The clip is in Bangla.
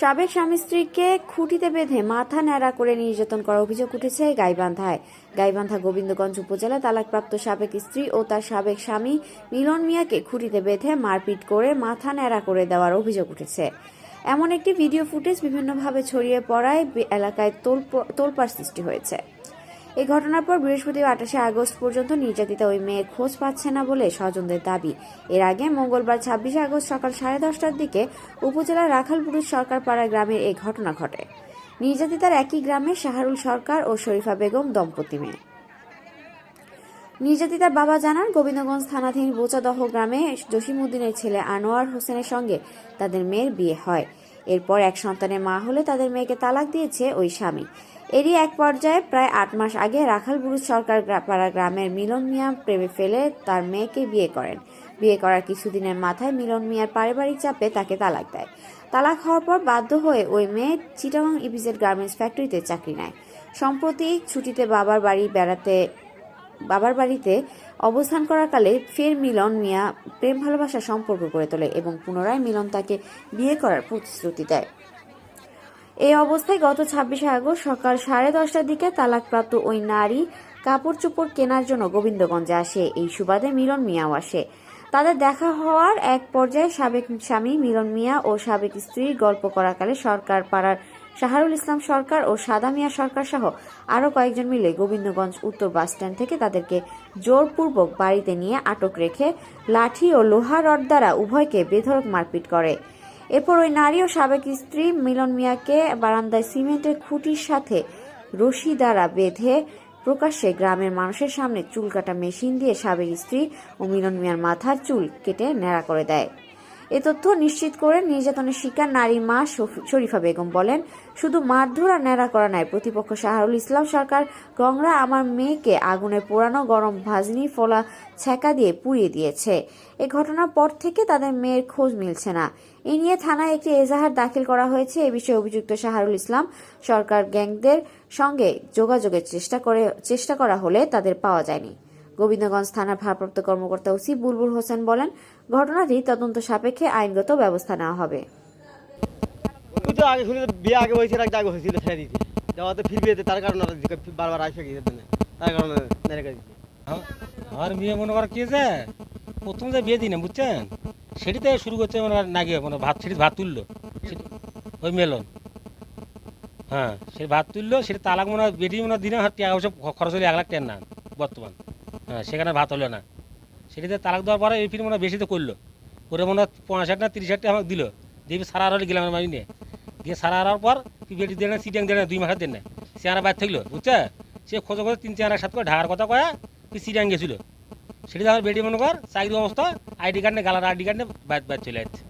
সাবেক স্বামী স্ত্রীকে খুঁটিতে বেঁধে মাথা ন্যাড়া করে নির্যাতন করার অভিযোগ উঠেছে গাইবান্ধায়। গাইবান্ধা গোবিন্দগঞ্জ উপজেলা তালাকপ্রাপ্ত সাবেক স্ত্রী ও তার সাবেক স্বামী মিলন মিয়াকে খুঁটিতে বেঁধে মারপিট করে মাথা ন্যাড়া করে দেওয়ার অভিযোগ উঠেছে। এমন একটি ভিডিও ফুটেজ বিভিন্নভাবে ছড়িয়ে পড়ায় এলাকায় তোলপ- তোলপাড় সৃষ্টি হয়েছে। এই ঘটনার পর বৃহস্পতিবার আঠাশে আগস্ট পর্যন্ত নির্যাতিতা ওই মেয়ের খোঁজ পাচ্ছে না বলে স্বজনদের দাবি। এর আগে মঙ্গলবার ছাব্বিশে আগস্ট সকাল সাড়ে দশটার দিকে উপজেলার রাখালপুরুষ সরকারপাড়া গ্রামের এই ঘটনা ঘটে। নির্যাতিতার একই গ্রামে শাহরুল সরকার ও শরীফা বেগম দম্পতি মেয়ে। নির্যাতিতার বাবা জানান, গোবিন্দগঞ্জ থানাধীন বোচাদহ গ্রামে জসিমউদ্দিনের ছেলে আনোয়ার হোসেনের সঙ্গে তাদের মেয়ের বিয়ে হয়। এরপর এক সন্তানের মা হলে তাদের মেয়েকে তালাক দিয়েছে ওই স্বামী। এরই এক পর্যায়ে প্রায় আট মাস আগে রাখাল বুরুজ সরকার পাড়া গ্রামের মিলন মিয়া প্রেমে ফেলে তার মেয়েকে বিয়ে করেন। বিয়ে করার কিছুদিনের মাথায় মিলন মিয়ার পারিবারিক চাপে তাকে তালাক দেয়। তালাক হওয়ার পর বাধ্য হয়ে ওই মেয়ে চিটাগাং ইপিজেড গার্মেন্টস ফ্যাক্টরিতে চাকরি নেয়। সম্প্রতি ছুটিতে বাবার বাড়ি বেড়াতে বাবার বাড়িতে অবস্থান করাকালে ফের মিলন মিয়া প্রেম ভালোবাসা সম্পর্ক গড়ে তোলে এবং পুনরায় মিলন তাকে বিয়ে করার প্রতিশ্রুতি দেয়। এই অবস্থায় গত ছাব্বিশে আগস্ট সকাল সাড়ে দশটার দিকে তালাকপ্রাপ্ত ওই নারী কাপড় চোপড় কেনার জন্য গোবিন্দগঞ্জে আসে। এই সুবাদে মিলন মিয়াও আসে। তাদের দেখা হওয়ার এক পর্যায়ে সাবেক স্বামী মিলন মিয়া ও সাবেক স্ত্রীর গল্প করাকালে সরকার পাড়ার শাহরুল ইসলাম সরকার ও সাদা মিয়া সরকার সহ আরও কয়েকজন মিলে গোবিন্দগঞ্জ উত্তর বাসস্ট্যান্ড থেকে তাদেরকে জোরপূর্বক বাড়িতে নিয়ে আটক রেখে লাঠি ও লোহা রড দ্বারা উভয়কে বেধড়ক মারপিট করে। এরপর ওই নারী ও সাবেক স্ত্রী মিলন মিয়াকে বারান্দায় সিমেন্টের খুঁটির সাথে রশি দ্বারা বেঁধে প্রকাশ্যে গ্রামের মানুষের সামনে চুল কাটা মেশিন দিয়ে সাবেক স্ত্রী ও মিলন মিয়ার মাথার চুল কেটে ন্যাড়া করে দেয়। এ তথ্য নিশ্চিত করে নির্যাতনের শিকার নারী মা শরীফা বেগম বলেন, শুধু মারধর আর ন্যাড়া করা নাই, প্রতিপক্ষ শাহরুল ইসলাম সরকার গংরা আমার মেয়েকে আগুনে পোড়ানো, গরম ভাজনি, ফলা ছ্যাঁকা দিয়ে পুড়িয়ে দিয়েছে। এ ঘটনার পর থেকে তাদের মেয়ের খোঁজ মিলছে না। এ নিয়ে থানায় একটি এজাহার দাখিল করা হয়েছে। এ বিষয়ে অভিযুক্ত শাহরুল ইসলাম সরকার গ্যাংদের সঙ্গে যোগাযোগের চেষ্টা করে, চেষ্টা করা হলে তাদের পাওয়া যায়নি। গোবিন্দগঞ্জ থানার ভারপ্রাপ্ত কর্মকর্তা ওসি বুলবুল হোসেন বলেন ঘটনাটি তদন্ত সাপেক্ষে আইনগত ব্যবস্থা নেওয়া হবে। আগে বিয়ে আগে হয়েছে রাখতে আগে হয়েছিল ছেড়ে দিতে যাওয়াতে ফিরবি যেতে তার কারণে বারবার আসে গিয়ে যেতে না তার কারণে মেরে গেছে আর বিয়ে মনে কর কি যে প্রথম যে বিয়ে দিন বুঝছেন? সেটিতে শুরু করছে মনে কর নাকি মানে ভাত সেটি ভাত তুললো। ওই মেলন। হ্যাঁ সে ভাত তুললো সেটা তালাক মনে হয় বেটি মনে হয় দিনে হাত টাকা পয়সা খরচ হলে এক লাখ টাকা না বর্তমান। হ্যাঁ সেখানে ভাত হলো না। সেটিতে তালাক দেওয়ার পরে এই ফির মনে হয় বেশি তো করল। করে মনে হয় পঞ্চাশ হাজার না তিরিশ টাকা আমাকে দিল। দিয়ে সারা আড়ালে গেলাম আমার নিয়ে। দিয়ে সারা আড়ার পর বেটি দেয় না সিটিয়াং দেয় না, দুই মাসের দেন না। আর বাইর থাকল, বুঝছে? সে খোঁজ খোঁজ তিন চার সাত করে ঢাকার কথা কয়া তুই সিটিয়াং গেছিল। সেটি আমার বেটি মনে কর, চাকরি অবস্থা, আইডি কার্ড নিয়ে, গালার আইডি কার্ড নিয়ে বাইর বাইর চলে যাচ্ছে